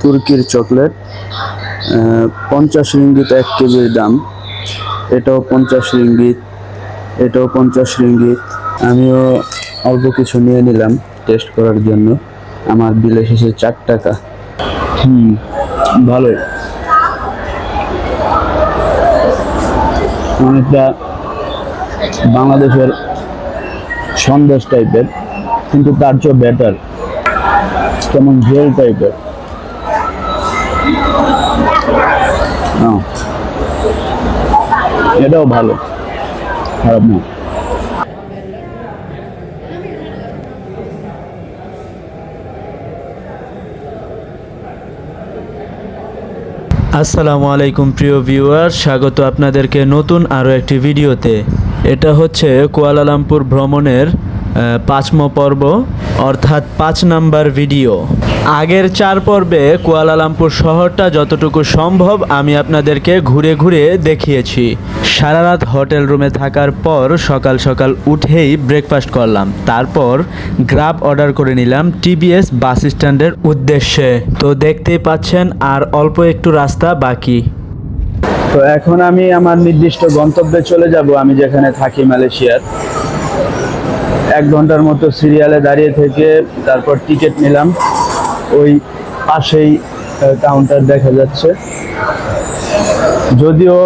তুর্কির chocolate পঞ্চাশ ringgit এক কেজির দাম। এটাও পঞ্চাশ রিঙ্গিত, এটাও পঞ্চাশ রিঙ্গিত। আমিও অল্প কিছু নিয়ে নিলাম টেস্ট করার জন্য। আমার বিল এসেছে চার টাকা। হুম, ভালোই। অনেকটা বাংলাদেশের সন্দেশ টাইপের কিন্তু তার চেয়ে বেটার কেমন জেল টাইপের এটাও ভালো। খারাপ না। আসসালামু আলাইকুম, প্রিয় ভিউয়ার। স্বাগত আপনাদেরকে নতুন আরও একটি ভিডিওতে। এটা হচ্ছে কুয়ালালামপুর ভ্রমণের পাঁচম পর্ব, অর্থাৎ পাঁচ নাম্বার ভিডিও আগের চার পর্বে কুয়ালালামপুর শহরটা যতটুকু সম্ভব আমি আপনাদেরকে ঘুরে ঘুরে দেখিয়েছি। সারা রাত হোটেল রুমে থাকার পর সকাল সকাল উঠেই ব্রেকফাস্ট করলাম। তারপর গ্রাব অর্ডার করে নিলাম টিবিএস বাস স্ট্যান্ডের উদ্দেশ্যে। তো দেখতেই পাচ্ছেন আর অল্প একটু রাস্তা বাকি। তো এখন আমি আমার নির্দিষ্ট গন্তব্যে চলে যাব, আমি যেখানে থাকি মালয়েশিয়ার। এক ঘণ্টার মতো সিরিয়ালে দাঁড়িয়ে থেকে তারপর টিকিট নিলাম। ওই পাশেই কাউন্টার দেখা যাচ্ছে। যদিও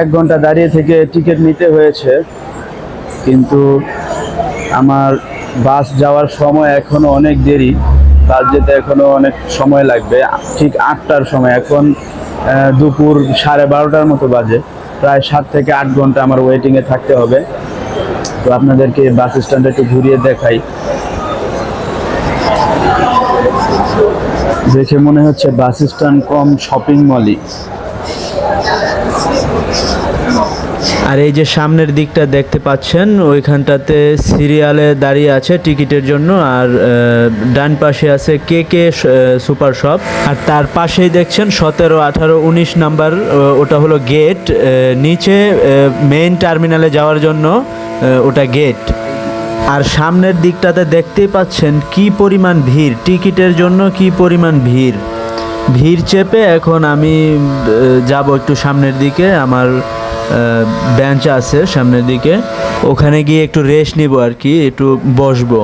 এক ঘণ্টা দাঁড়িয়ে থেকে টিকিট নিতে হয়েছে, কিন্তু আমার বাস যাওয়ার সময় এখনও অনেক দেরি। বাস যেতে এখনও অনেক সময় লাগবে। ঠিক আটটার সময়, এখন দুপুর সাড়ে বারোটার মতো বাজে। প্রায় সাত থেকে আট ঘণ্টা আমার ওয়েটিংয়ে থাকতে হবে। তো আপনাদেরকে বাস স্ট্যান্ডে একটু ঘুরিয়ে দেখাই। দেখে মনে হচ্ছে বাস স্ট্যান্ড কম শপিং মলই। আর এই যে সামনের দিকটা দেখতে পাচ্ছেন, ওইখানটাতে সিরিয়ালে দাঁড়িয়ে আছে টিকিটের জন্য আর ডান পাশে আছে কে কে সুপার শপ। আর তার পাশেই দেখছেন সতেরো, আঠারো, উনিশ নাম্বার ওটা হলো গেট নিচে মেইন টার্মিনালে যাওয়ার জন্য ওটা গেট। আর সামনের দিকটাতে দেখতেই পাচ্ছেন কি পরিমাণ ভিড়, টিকিটের জন্য কি পরিমাণ ভিড়। ভিড় চেপে এখন আমি যাব একটু সামনের দিকে, আমার বেঞ্চ আছে সামনের দিকে। ওখানে গিয়ে একটু রেস্ট নিব আর কি, একটু বসবো।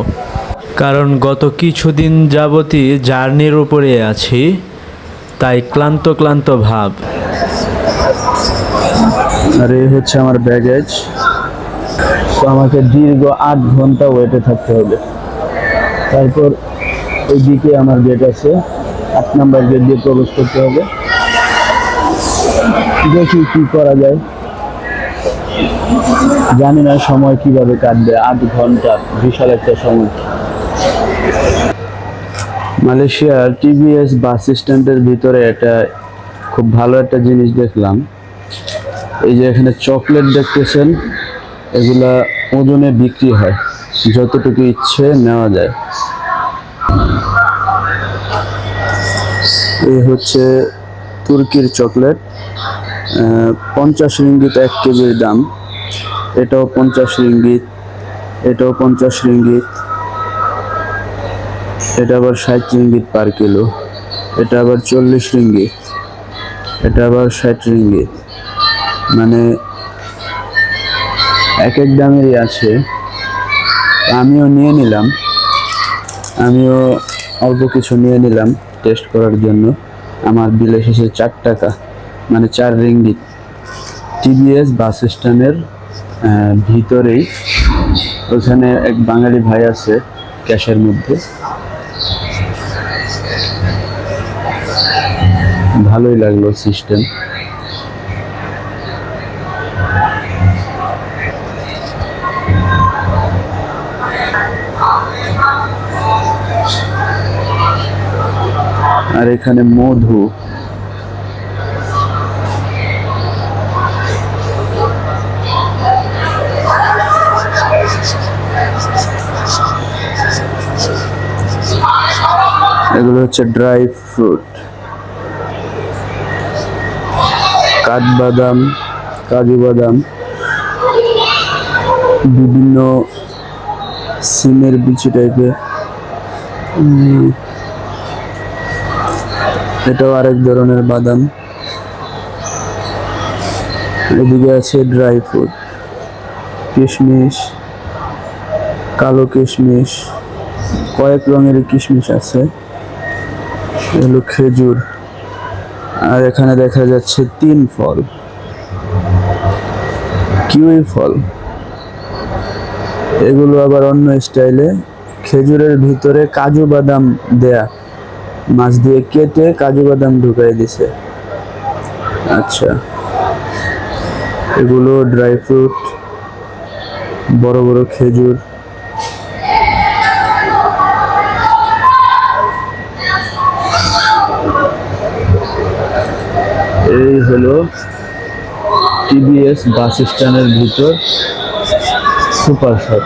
কারণ গত কিছুদিন যাবতই জার্নির উপরে আছি, তাই ক্লান্ত ক্লান্ত ভাব। আর এই হচ্ছে আমার ব্যাগেজ তো আমাকে দীর্ঘ আট ঘণ্টা ওয়েটে থাকতে হবে। তারপর ওইদিকে আমার গেট আছে আট নাম্বার গেট দিয়ে প্রবেশ করতে হবে। দেখি কি করা যায়। জানি না সময় কীভাবে কাটবে আট ঘণ্টা, বিশাল একটা সময়। মালয়েশিয়ার টিভিএস বাস স্ট্যান্ডের ভিতরে এটা খুব ভালো একটা জিনিস দেখলাম। এই যে এখানে চকলেট দেখতেছেন, এগুলা ওজনে বিক্রি হয়, যতটুকু ইচ্ছে নেওয়া যায়। এই হচ্ছে তুর্কির চকলেট পঞ্চাশ রিঙ্গিত এক কেজির দাম। এটাও পঞ্চাশ রিঙ্গিত, এটাও পঞ্চাশ রিঙ্গিত। এটা আবার ষাট রিঙ্গিত পার কিলো এটা আবার চল্লিশ রিঙ্গিত। এটা আবার ষাট রিঙ্গিত। মানে এক এক দামেরই আছে। আমিও নিয়ে নিলাম। আমিও অল্প কিছু নিয়ে নিলাম টেস্ট করার জন্য। আমার বিল এসেছে চার টাকা মানে চার রিঙ্গিত। টিভিএস বাস স্ট্যান্ডের ভিতরেই। ওখানে এক বাঙালি ভাই আছে ক্যাশের মধ্যে। ভালোই লাগল সিস্টেম আর এখানে মধু। এগুলো হচ্ছে ড্রাই ফ্রুট। কাঠবাদাম, কাজু বাদাম, বিভিন্ন সিমের বিচি টাইপের। এটাও আরেক ধরনের বাদাম। এদিকে আছে ড্রাই ফ্রুট, কিশমিশ, কালো কিশমিশ, কয়েক রঙের কিশমিশ আছে। এ হলো খেজুর। আর এখানে দেখা যাচ্ছে তিন ফল। কিউই ফল। এগুলো আবার অন্য স্টাইলে। খেজুরের ভিতরে কাজু বাদাম দেয়া। মাছ দিয়ে কেটে কাজু বাদাম ঢুকাই দিছে। আচ্ছা। এগুলো ড্রাই ফ্রুট, বড় বড় খেজুর। এই হলো টিবিএস বাস স্ট্যান্ডের ভিতর সুপার শপ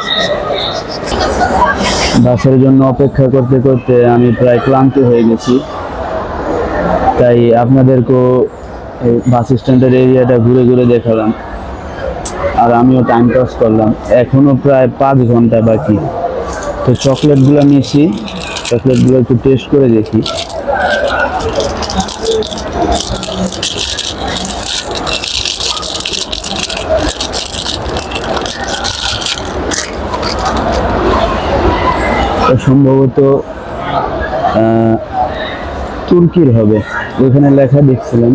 বাসের জন্য অপেক্ষা করতে করতে আমি প্রায় ক্লান্ত হয়ে গেছি। তাই আপনাদেরকেও বাস স্ট্যান্ডের এরিয়াটা ঘুরে ঘুরে দেখালাম। আর আমিও টাইম পাস করলাম। এখনও প্রায় পাঁচ ঘণ্টা বাকি। তো চকলেটগুলো নিয়েছি। চকলেটগুলো একটু টেস্ট করে দেখি। সম্ভবত তুর্কির হবে। ওইখানে লেখা দেখছিলাম।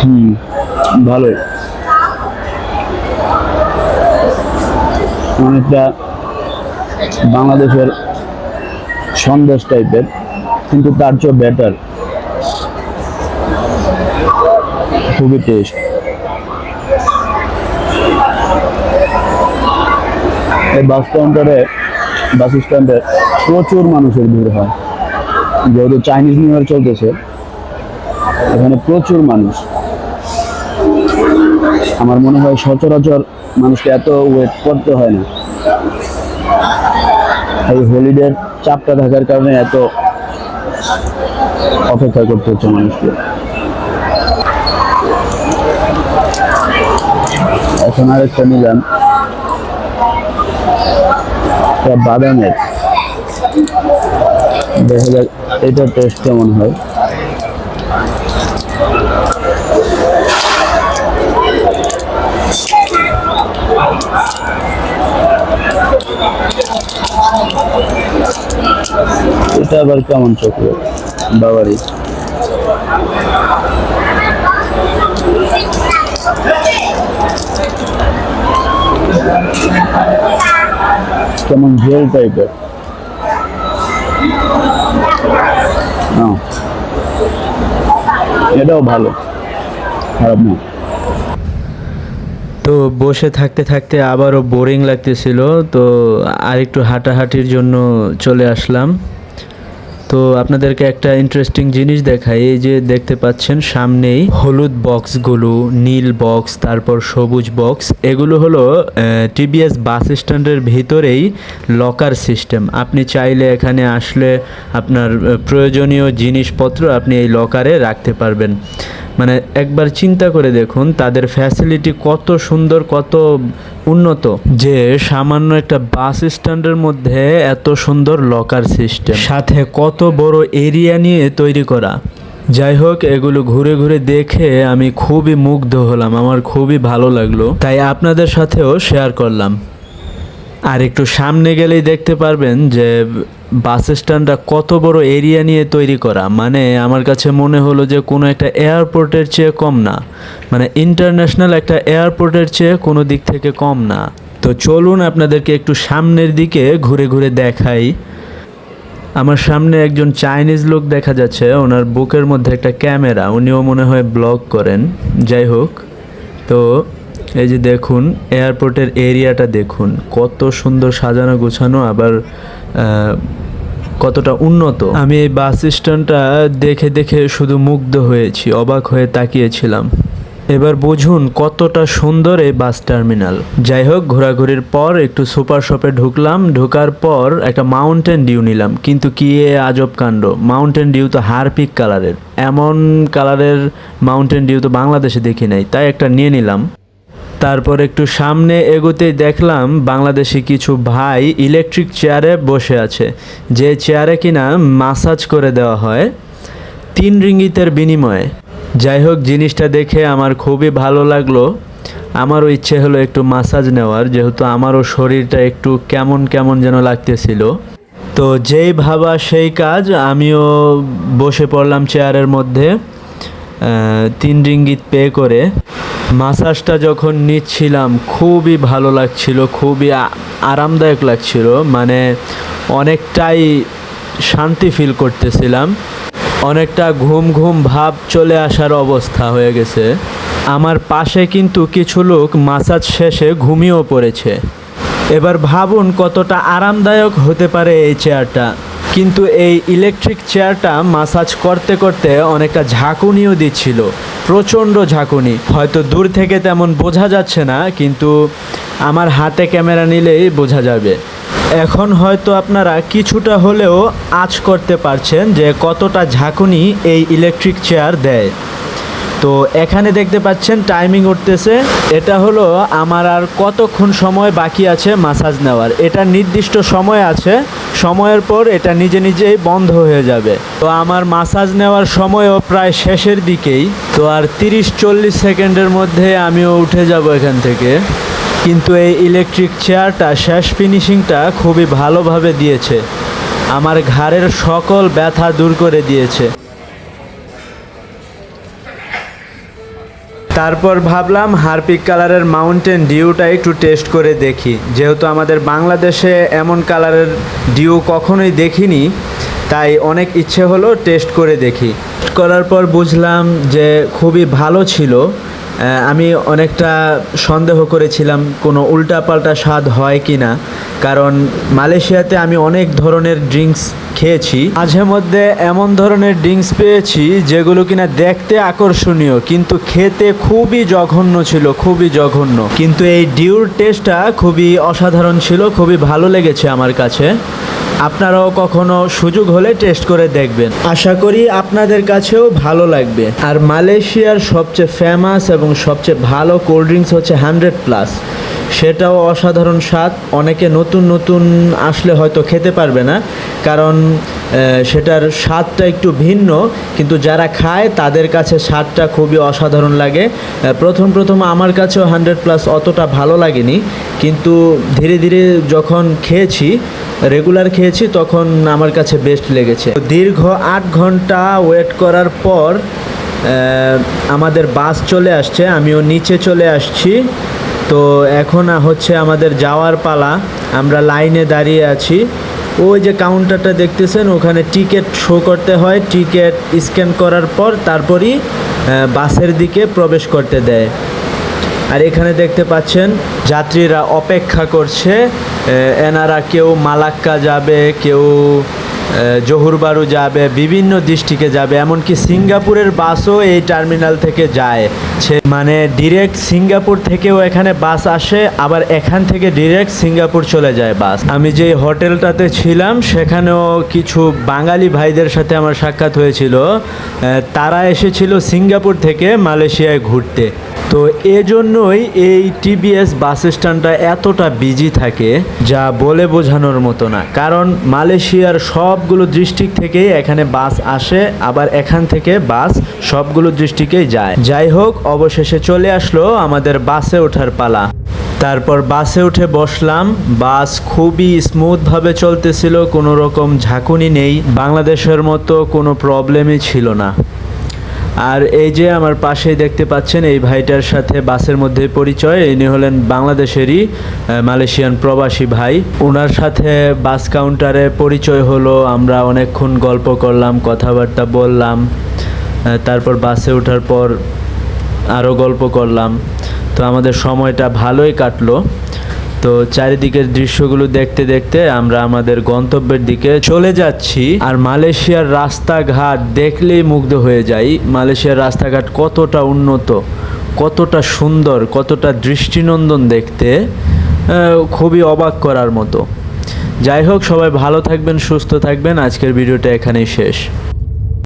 হুম ভালো অনেকটা বাংলাদেশের সন্দেশ টাইপের, কিন্তু তার চেয়ে বেটার খুবই টেস্ট এই বাস কাউন্টারে বাস স্ট্যান্ডে প্রচুর মানুষের ভিড় হয়। যেহেতু চাইনিজ নিউ ইয়ার চলতেছে, এখানে প্রচুর মানুষ। আমার মনে হয় সচরাচর মানুষকে এত ওয়েট করতে হয় না। এই হলিডের চাপটা থাকার কারণে এত অপেক্ষা করতে হচ্ছে মানুষকে। এখন আরেকটা নিলাম। বাদামের। দেখা যাক, এটা টেস্ট কেমন হয়। এটা আবার কেমন চকলেট বাবারি। কেমন জেল টাইপের। এটাও ভালো। খারাপ না। তো বসে থাকতে থাকতে আবারও বোরিং লাগতেছিল, তো আরেকটু হাঁটাহাঁটির জন্য চলে আসলাম। তো আপনাদেরকে একটা ইন্টারেস্টিং জিনিস দেখাই, এই যে দেখতে পাচ্ছেন সামনেই হলুদ বক্সগুলো নীল বক্স তারপর সবুজ বক্স এগুলো হলো টিবিএস বাস স্ট্যান্ডের ভিতরেই লকার সিস্টেম আপনি চাইলে এখানে আসলে আপনার প্রয়োজনীয় জিনিসপত্র আপনি এই লকারে রাখতে পারবেন। মানে একবার চিন্তা করে দেখুন, তাদের ফ্যাসিলিটি কত সুন্দর, কত উন্নত, যে সামান্য একটা বাস স্ট্যান্ডের মধ্যে এত সুন্দর লকার সিস্টেম সাথে কত বড় এরিয়া নিয়ে তৈরি করা। যাই হোক, এগুলো ঘুরে ঘুরে দেখে আমি খুবই মুগ্ধ হলাম, আমার খুবই ভালো লাগল। তাই আপনাদের সাথেও শেয়ার করলাম। আর একটু সামনে গেলেই দেখতে পারবেন যে বাস স্ট্যান্ডটা কত বড় এরিয়া নিয়ে তৈরি করা? মানে আমার কাছে মনে হলো যে কোনো একটা এয়ারপোর্টের চেয়ে কম না। মানে ইন্টারন্যাশনাল একটা এয়ারপোর্টের চেয়ে কোনো দিক থেকে কম না। তো চলুন আপনাদেরকে একটু সামনের দিকে ঘুরে ঘুরে দেখাই। আমার সামনে একজন চাইনিজ লোক দেখা যাচ্ছে। ওনার বুকের মধ্যে একটা ক্যামেরা। উনিও মনে হয় ব্লগ করেন। যাই হোক, তো এই যে দেখুন, এয়ারপোর্টের এরিয়াটা দেখুন। কত সুন্দর সাজানো গোছানো। আবার কতটা উন্নত? আমি এই বাস স্ট্যান্ডটা দেখে দেখে শুধু মুগ্ধ হয়েছি, অবাক হয়ে তাকিয়েছিলাম। এবার বুঝুন কতটা সুন্দর এই বাস টার্মিনাল। যাই হোক, ঘোরাঘুরির পর একটু সুপার শপে ঢুকলাম, ঢোকার পর একটা মাউন্টেন ডিউ নিলাম। কিন্তু কি এ আজব কাণ্ড? মাউন্টেন ডিউ তো হারপিক কালারের। এমন কালারের মাউন্টেন ডিউ তো বাংলাদেশে দেখি নাই, তাই একটা নিয়ে নিলাম। তারপর একটু সামনে এগোতেই দেখলাম বাংলাদেশি কিছু ভাই ইলেকট্রিক চেয়ারে বসে আছে। যে চেয়ারে কিনা মাসাজ করে দেওয়া হয়। তিন রিঙ্গিতের বিনিময়ে। যাই হোক, জিনিসটা দেখে আমার খুবই ভালো লাগল। আমারও ইচ্ছে হলো একটু মাসাজ নেওয়ার, যেহেতু আমারও শরীরটা একটু কেমন কেমন যেন লাগতেছিল। তো যেই ভাবা সেই কাজ, আমিও বসে পড়লাম চেয়ারের মধ্যে তিন রিঙ্গিত পে করে। মাসাজটা যখন নিচ্ছিলাম, খুবই ভালো লাগছিল, খুবই আরামদায়ক লাগছিল। মানে অনেকটাই শান্তি ফিল করতেছিলাম। অনেকটা ঘুম ঘুম ভাব চলে আসার অবস্থা হয়ে গেছে। আমার পাশে কিন্তু কিছু লোক মাসাজ শেষে ঘুমিয়েও পড়েছে। এবার ভাবুন কতটা আরামদায়ক হতে পারে এই চেয়ারটা কিন্তু এই ইলেকট্রিক চেয়ারটা মাসাজ করতে করতে অনেকটা ঝাঁকুনিও দিচ্ছিল, প্রচণ্ড ঝাঁকুনি। হয়তো দূর থেকে তেমন বোঝা যাচ্ছে না, কিন্তু আমার হাতে ক্যামেরা নিলেই বোঝা যাবে। এখন হয়তো আপনারা কিছুটা হলেও আঁচ করতে পারছেন যে কতটা ঝাঁকুনি এই ইলেকট্রিক চেয়ার দেয়। তো এখানে দেখতে পাচ্ছেন টাইমিং উঠতেছে। এটা হলো আমার আর কতক্ষণ সময় বাকি আছে মাসাজ নেওয়ার। এটা নির্দিষ্ট সময় আছে, সময়ের পর এটা নিজে নিজেই বন্ধ হয়ে যাবে। তো আমার মাসাজ নেওয়ার সময়ও প্রায় শেষের দিকেই। তো আর তিরিশ চল্লিশ সেকেন্ডের মধ্যে আমিও উঠে যাব এখান থেকে। কিন্তু এই ইলেকট্রিক চেয়ারটা শেষ ফিনিশিংটা খুবই ভালোভাবে দিয়েছে। আমার ঘাড়ের সকল ব্যথা দূর করে দিয়েছে। তারপর ভাবলাম হারপিক কালারের মাউন্টেন ডিউটা একটু টেস্ট করে দেখি। যেহেতু আমাদের বাংলাদেশে এমন কালারের ডিউ কখনোই দেখিনি, তাই অনেক ইচ্ছে হলো টেস্ট করে দেখি। করার পর বুঝলাম যে খুবই ভালো ছিল। আমি অনেকটা সন্দেহ করেছিলাম কোনো উল্টাপাল্টা স্বাদ হয় কি না। কারণ মালয়েশিয়াতে আমি অনেক ধরনের ড্রিঙ্কস খেয়েছি। মাঝে মধ্যে এমন ধরনের ড্রিঙ্কস পেয়েছি যেগুলো কিনা দেখতে আকর্ষণীয়, কিন্তু খেতে খুবই জঘন্য ছিল, খুবই জঘন্য। কিন্তু এই ডিউর টেস্টটা খুবই অসাধারণ ছিল, খুবই ভালো লেগেছে আমার কাছে। আপনারাও কখনো সুযোগ হলে টেস্ট করে দেখবেন। আশা করি আপনাদের কাছেও ভালো লাগবে। আর মালয়েশিয়ার সবচেয়ে ফেমাস এবং সবচেয়ে ভালো কোল্ড ড্রিঙ্কস হচ্ছে হান্ড্রেড প্লাস সেটাও অসাধারণ স্বাদ। অনেকে নতুন নতুন আসলে হয়তো খেতে পারবে না, কারণ সেটার স্বাদটা একটু ভিন্ন, কিন্তু যারা খায় তাদের কাছে স্বাদটা খুবই অসাধারণ লাগে। প্রথম প্রথম আমার কাছেও হান্ড্রেড প্লাস অতটা ভালো লাগেনি, কিন্তু ধীরে ধীরে যখন খেয়েছি রেগুলার খেয়েছি, তখন আমার কাছে বেস্ট লেগেছে। দীর্ঘ আট ঘণ্টা ওয়েট করার পর আমাদের বাস চলে আসছে, আমিও নিচে চলে আসছি। তো এখন হচ্ছে আমাদের যাওয়ার পালা, আমরা লাইনে দাঁড়িয়ে আছি। ওই যে কাউন্টারটা দেখতেছেন, ওখানে টিকিট শো করতে হয় টিকিট স্ক্যান করার পর তারপরই বাসের দিকে প্রবেশ করতে দেয়। আর এখানে দেখতে পাচ্ছেন, যাত্রীরা অপেক্ষা করছে এনারা কেউ মালাক্কা যাবে, কেউ জহুরবারু যাবে, বিভিন্ন ডিস্ট্রিক্টে যাবে, এমনকি সিঙ্গাপুরের বাসও এই টার্মিনাল থেকে যায়। সে মানে ডিরেক্ট সিঙ্গাপুর থেকেও এখানে বাস আসে, আবার এখান থেকে ডিরেক্ট সিঙ্গাপুর চলে যায় বাস। আমি যে হোটেলটাতে ছিলাম, সেখানেও কিছু বাঙালি ভাইদের সাথে আমার সাক্ষাৎ হয়েছিল। তারা এসেছিল সিঙ্গাপুর থেকে মালয়েশিয়ায় ঘুরতে। তো এজন্যই এই টিবিএস বাস স্ট্যান্ডটা এতটা বিজি থাকে, যা বলে বোঝানোর মতো না। কারণ মালয়েশিয়ার সবগুলো ডিস্ট্রিক্ট থেকেই এখানে বাস আসে, আবার এখান থেকে বাস সবগুলো ডিস্ট্রিক্টেই যায়। যাই হোক, অবশেষে চলে আসলো আমাদের বাসে ওঠার পালা। তারপর বাসে উঠে বসলাম। বাস খুবই স্মুথভাবে চলতেছিল, কোনো রকম ঝাঁকুনি নেই। বাংলাদেশের মতো কোনো প্রবলেমই ছিল না। আর এই যে আমার পাশেই দেখতে পাচ্ছেন এই ভাইটার সাথে বাসের মধ্যে পরিচয়, ইনি হলেন বাংলাদেশেরই মালয়েশিয়ান প্রবাসী ভাই। ওনার সাথে বাস কাউন্টারে পরিচয় হলো, আমরা অনেকক্ষণ গল্প করলাম, কথাবার্তা বললাম তারপর বাসে ওঠার পর আরও গল্প করলাম। তো আমাদের সময়টা ভালোই কাটলো। তো চারিদিকের দৃশ্যগুলো দেখতে দেখতে আমরা আমাদের গন্তব্যের দিকে চলে যাচ্ছি। আর মালয়েশিয়ার রাস্তাঘাট দেখলেই মুগ্ধ হয়ে যাই। মালয়েশিয়ার রাস্তাঘাট কতটা উন্নত, কতটা সুন্দর, কতটা দৃষ্টিনন্দন দেখতে খুবই অবাক করার মতো। যাই হোক, সবাই ভালো থাকবেন, সুস্থ থাকবেন। আজকের ভিডিওটা এখানেই শেষ।